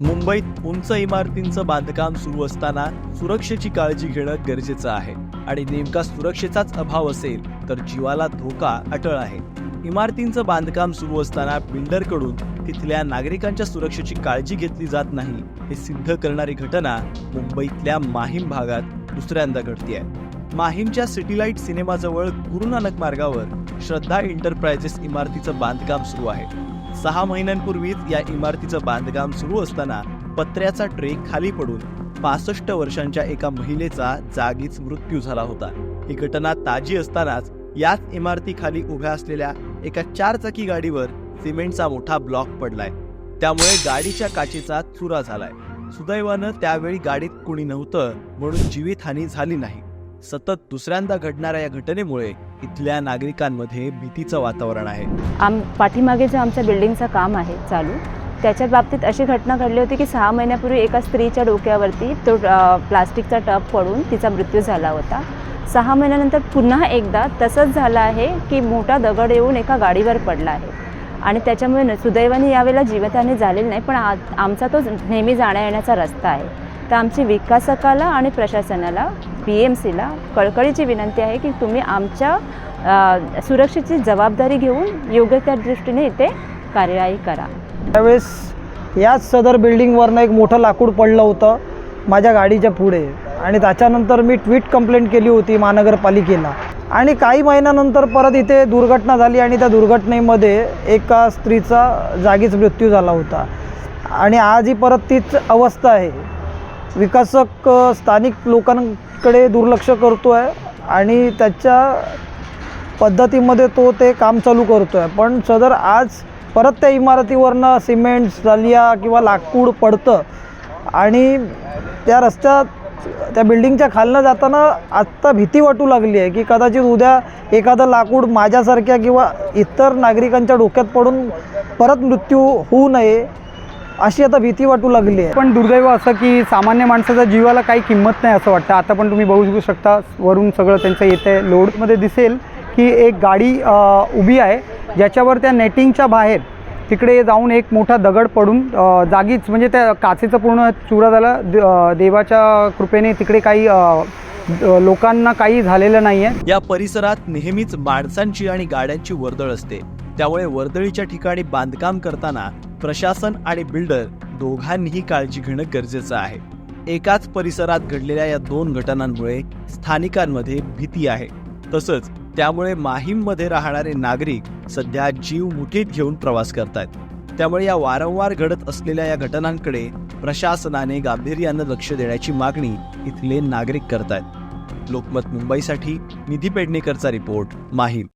मुंबईत उंच इमारतींचं बांधकाम सुरू असताना सुरक्षेची काळजी घेणं गरजेचं आहे. आणि नेमका सुरक्षेचाच अभाव असेल तर जीवाला धोका अटळ आहे. इमारतींचं बांधकाम सुरू असताना बिल्डरकडून तिथल्या नागरिकांच्या सुरक्षेची काळजी घेतली जात नाही हे सिद्ध करणारी घटना मुंबईतल्या माहीम भागात दुसऱ्यांदा घडतीये. माहीमच्या सिटीलाईट सिनेमाजवळ गुरु नानक मार्गावर श्रद्धा एंटरप्राइजेस इमारतीचं बांधकाम सुरू आहे. सहा महिन्यांपूर्वीच या इमारतीचं बांधकाम सुरू असताना पत्र्याचा ट्रे खाली पडून पासष्ट वर्षांच्या एका महिलेचा जागीच मृत्यू झाला होता. ही घटना ताजी असतानाच याच इमारतीखाली उभ्या असलेल्या एका चारचाकी गाडीवर सिमेंटचा मोठा ब्लॉक पडलाय. त्यामुळे गाडीच्या काचेचा चुरा झालाय. सुदैवानं त्यावेळी गाडीत कुणी नव्हतं म्हणून जीवितहानी झाली नाही. सतत दुसऱ्यांदा घडणाऱ्या या घटनेमुळे इथल्या नागरिकांमध्ये भीतीचं वातावरण आहे. आम पाठीमागे जे आमच्या बिल्डिंगचं काम आहे चालू त्याच्या बाबतीत अशी घटना घडली होती की सहा महिन्यापूर्वी एका स्त्रीच्या डोक्यावरती तो प्लास्टिकचा टब पडून तिचा मृत्यू झाला होता. सहा महिन्यानंतर पुन्हा एकदा तसंच झालं आहे की मोठा दगड येऊन एका गाडीवर पडला आहे. आणि त्याच्यामुळे सुदैवाने यावेळेला जीवितहानी झालेली नाही पण आ आमचा तो नेहमी जाण्या येण्याचा रस्ता आहे. तर आमची विकासकाला आणि प्रशासनाला बी एम सीला कळकळीची विनंती आहे की तुम्ही आमच्या सुरक्षेची जबाबदारी घेऊन योग्य त्या दृष्टीने इथे कार्यवाही करा. त्यावेळेस याच सदर बिल्डिंगवरनं एक मोठं लाकूड पडलं होतं माझ्या गाडीच्या पुढे. आणि त्याच्यानंतर मी ट्विट कंप्लेंट केली होती महानगरपालिकेला. आणि काही महिन्यानंतर परत इथे दुर्घटना झाली आणि त्या दुर्घटनेमध्ये एका स्त्रीचा जागीच मृत्यू झाला होता. आणि आजही परत तीच अवस्था आहे. विकासक स्थानिक लोकांकडे दुर्लक्ष करतो आहे आणि त्याच्या पद्धतीमध्ये तो ते काम चालू करतो आहे पण सदर आज परत त्या इमारतीवरनं सिमेंट सलिया किंवा लाकूड पडतं आणि त्या रस्त्यात त्या बिल्डिंगच्या खालनं जाताना आत्ता भीती वाटू लागली आहे की कदाचित उद्या एखादं लाकूड माझ्यासारख्या किंवा इतर नागरिकांच्या डोक्यात पडून परत मृत्यू होऊ नये. अशी आता भीती वाटू लागली आहे. पण दुर्दैव असं की सामान्य माणसाच्या जीवाला काही किंमत नाही असं वाटतं. आता पण तुम्ही बघू शकता वरून सगळं त्यांचं येतं आहे लोडमध्ये दिसेल की एक गाडी उभी आहे ज्याच्यावर त्या नेटिंगच्या बाहेर तिकडे जाऊन एक मोठा दगड पडून जागीच म्हणजे त्या काचेचा पूर्ण चुरा झाला. देवाच्या कृपेने तिकडे काही लोकांना काही झालेलं नाही आहे या परिसरात नेहमीच माणसांची आणि गाड्यांची वर्दळ असते. त्यामुळे वर्दळीच्या ठिकाणी बांधकाम करताना प्रशासन आणि बिल्डर दोघांनीही काळजी घेणं गरजेचं आहे. एकाच परिसरात घडलेल्या या दोन घटनांमुळे स्थानिकांमध्ये भीती आहे. तसंच त्यामुळे माहीममध्ये राहणारे नागरिक सध्या जीव मुठीत घेऊन प्रवास करतायत. त्यामुळे या वारंवार घडत असलेल्या या घटनांकडे प्रशासनाने गांभीर्यानं लक्ष देण्याची मागणी इथले नागरिक करतायत. लोकमत मुंबईसाठी निधी पेडणेकरचा रिपोर्ट माहीम.